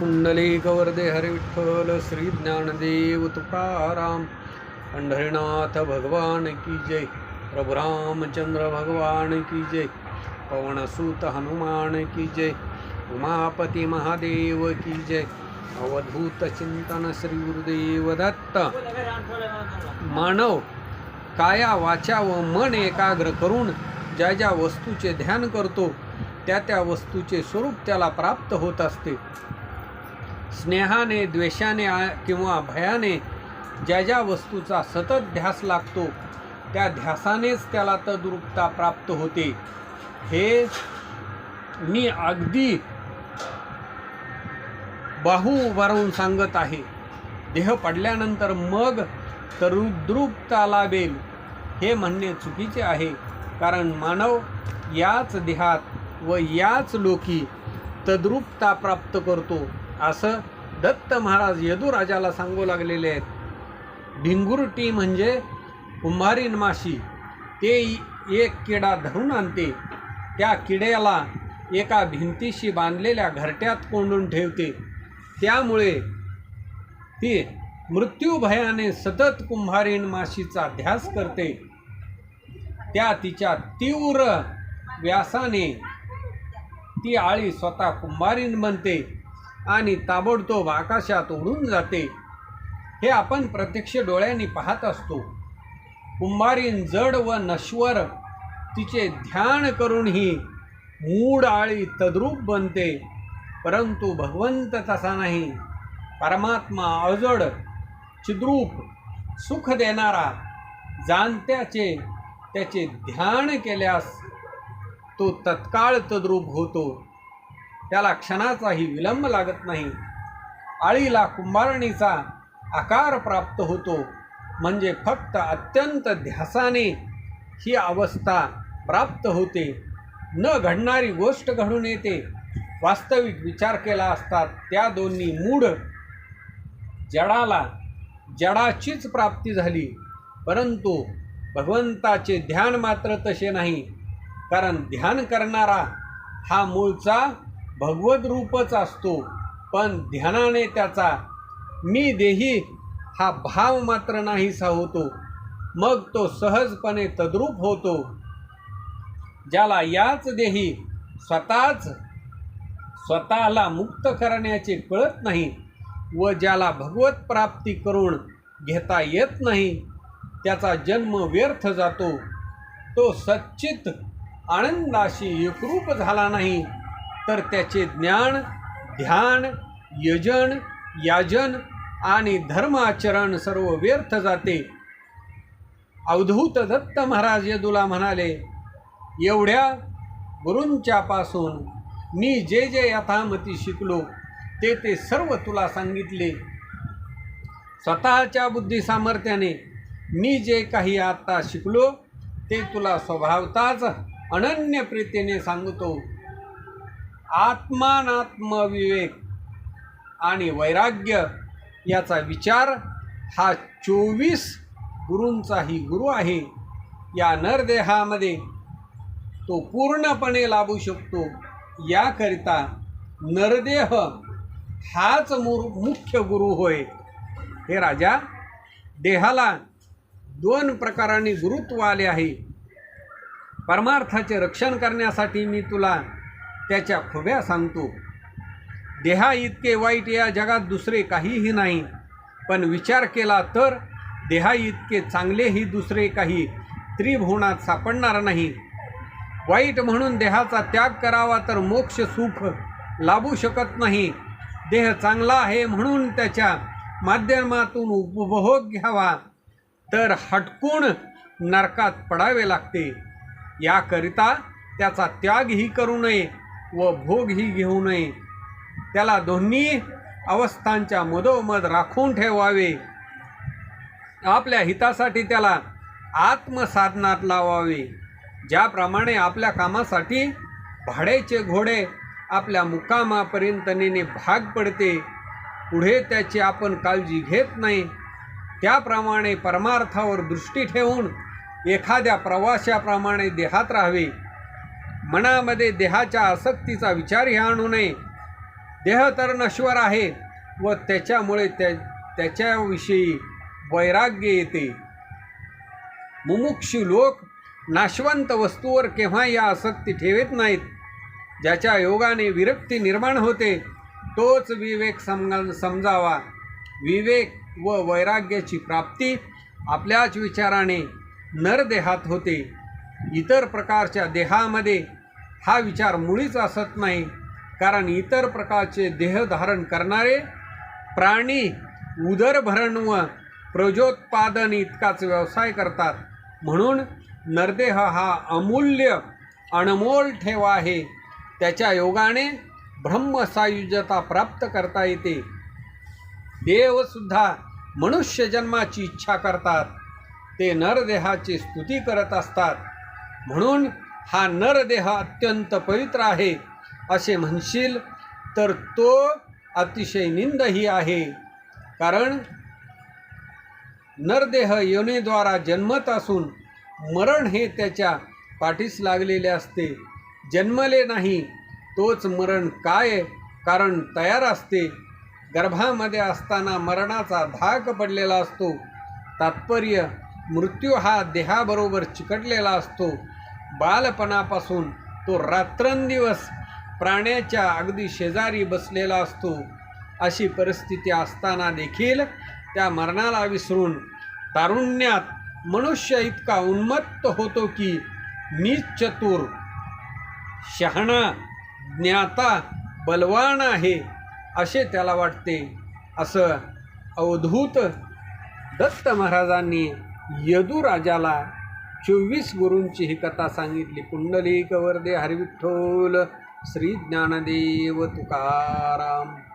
पुंडलिकवरदे गवर्दे हरिविठ्ठल श्री ज्ञानदेव तुकाराम। पंढरीनाथ भगवान की जय। प्रभुरामचंद्र भगवान की जय। पवनसूत हनुमान की जय। उमापती महादेव की जय। अवधूत चिंतन श्री गुरुदेव दत्त। मानव काया वाचा व मन एकाग्र करून ज्या ज्या वस्तूचे ध्यान करतो त्या त्या वस्तूचे स्वरूप त्याला प्राप्त होत असते. स्नेहाने द्वेषाने किंवा भयाने ज्या ज्या वस्तूचा सतत ध्यास लागतो त्या ध्यासानेच त्याला तद्रुपता प्राप्त होते. हे मी अगदी बाहू उभारून सांगत आहे. देह पडल्यानंतर मग तरुद्रुपता लाभेल हे म्हणणे चुकीचे आहे. कारण मानव याच देहात व याच लोकी तद्रुपता प्राप्त करतो. असं दत्त महाराज यदुराजाला सांगू लागलेले आहेत. भिंगुरटी म्हणजे कुंभारीन माशी. ते एक किडा धरून आणते. त्या किड्याला एका भिंतीशी बांधलेल्या घरट्यात कोंडून ठेवते. त्यामुळे ती मृत्यूभयाने सतत कुंभारीन माशीचा ध्यास करते. त्या तिच्या तीव्र व्यासाने ती आळी स्वतः कुंभारीन बनते. आणि ताबडतोब आकाशात उडून जाते. हे आपण प्रत्यक्ष डोळ्यांनी पाहत असतो. कुंभारीन जड व नश्वर तिचे ध्यान करूनही मूड आळी तद्रूप बनते. परंतु भगवंत तसा नाही. परमात्मा अजड चिद्रूप सुख देणारा जाणत्याचे त्याचे ध्यान केल्यास तो तत्काळ तद्रूप होतो. त्याला क्षणाचाही विलंब लागत नाही. आळीला कुंभारणीचा आकार प्राप्त होतो म्हणजे फक्त अत्यंत ध्यासाने ही अवस्था प्राप्त होते. न घडणारी गोष्ट घडून येते. वास्तविक विचार केला असतात त्या दोन्ही मूढ जडाला जडाचीच प्राप्ती झाली. परंतु भगवंताचे ध्यान मात्र तसे नाही कारण ध्यान करणारा हा मूळचा भगवत रूपच असतो पण ध्यानाने त्याचा मी देही हा भाव मात्र नाहीसा होतो मग तो सहजपणे तद्रूप होतो. ज्याला याच देही स्वतःच स्वतःला मुक्त करण्याचे कळत नाही व ज्याला भगवत प्राप्ती करून घेता येत नाही त्याचा जन्म व्यर्थ जातो. तो सच्चित आनंदाशी एकरूप झाला नाही. तर त्याचे ज्ञान ध्यान यजन याजन आणि धर्माचरण सर्व व्यर्थ जाते. अवधूत दत्त महाराज यदुला म्हणाले एवढ्या गुरूंच्यापासून मी जे जे यथामती शिकलो ते ते सर्व तुला सांगितले. स्वतःच्या बुद्धी सामर्थ्याने मी जे काही आता शिकलो ते तुला स्वभावताच अनन्य प्रीतीने सांगतो. आत्मानात्मविवेक आणि वैराग्य याचा विचार हा चोवीस गुरूंचाही गुरु आहे. या नरदेहामध्ये तो पूर्णपणे लाभू शकतो. याकरिता नरदेह हाच मूर मुख्य गुरु होय. हे राजा देहाला दोन प्रकाराने गुरुत्व आले आहे. परमार्थाचे रक्षण करण्यासाठी मी तुला त्याच्या खुब्या सांगतो देहा इतके वाईट या जगात दुसरे काहीही नाही. पण विचार केला तर देहा इतके चांगलेही दुसरे काही त्रिभुवनात सापडणार नाही. वाईट म्हणून देहाचा त्याग करावा तर मोक्ष सुख लाभू शकत नाही. देह चांगला आहे म्हणून त्याच्या माध्यमातून उपभोग घ्यावा. तर हटकून नरकात पडावे लागते. याकरिता त्याचा त्यागही करू नये. व भोगही घेऊ नये. त्याला दोन्ही अवस्थांच्या मधोमध राखून ठेवावे. आपल्या हितासाठी त्याला आत्मसाधनात लावावे. ज्याप्रमाणे आपल्या कामासाठी भाड्याचे घोडे आपल्या मुकामापर्यंत नेणे भाग पडते. पुढे त्याची आपण काळजी घेत नाही. त्याप्रमाणे परमार्थावर दृष्टी ठेवून एखाद्या प्रवाशाप्रमाणे देहात राहावे. मनामध्ये देहाच्या आसक्तीचा विचारही आणू नये. देह तर नश्वर आहे व त्याच्यामुळे त्या त्याच्याविषयी वैराग्य येते. मुमुक्षु लोक नाशवंत वस्तूवर केव्हाही आसक्ती ठेवत नाहीत. ज्याच्या योगाने विरक्ती निर्माण होते तोच विवेक समजा समजावा. विवेक व वैराग्याची प्राप्ती आपल्याच विचाराने नरदेहात होते. इतर प्रकारच्या देहामध्ये हा विचार मुळीच असत नाही. कारण इतर प्रकारचे देह धारण करणारे प्राणी उदरभरण व प्रजोत्पादन इतकाच व्यवसाय करतात. म्हणून नरदेह हा अमूल्य अनमोल ठेवा आहे. त्याच्या योगाने ब्रह्मसायुज्यता प्राप्त करता येते. देवसुद्धा मनुष्य जन्माची इच्छा करतात. ते नरदेहाची स्तुती करत असतात. म्हणून हा नरदेह अत्यंत पवित्र आहे असे म्हणशील तर तो अतिशय निंदही आहे. कारण नरदेह योनीद्वारा जन्मत असून मरण हे त्याच्या पाठीस लागलेले असते. जन्मले नाही तोच मरण काय? कारण तयार असते. गर्भामध्ये असताना मरणाचा धाक पडलेला असतो. तात्पर्य मृत्यू हा देहाबरोबर चिकटलेला असतो. बालपणापासून तो रात्रंदिवस प्राण्याच्या अगदी शेजारी बसलेला असतो. अशी परिस्थिती असताना देखील त्या मरणाला विसरून तारुण्यात मनुष्य इतका उन्मत्त होतो की मी चतुर शहाणा ज्ञाता बलवान आहे असे त्याला वाटते. असं अवधूत दत्त महाराजांनी यदुराजाला चोवीस गुरूंची ही कथा सांगितली. पुंडलिक वर्दे हरिविठ्ठल श्री ज्ञानदेव तुकाराम.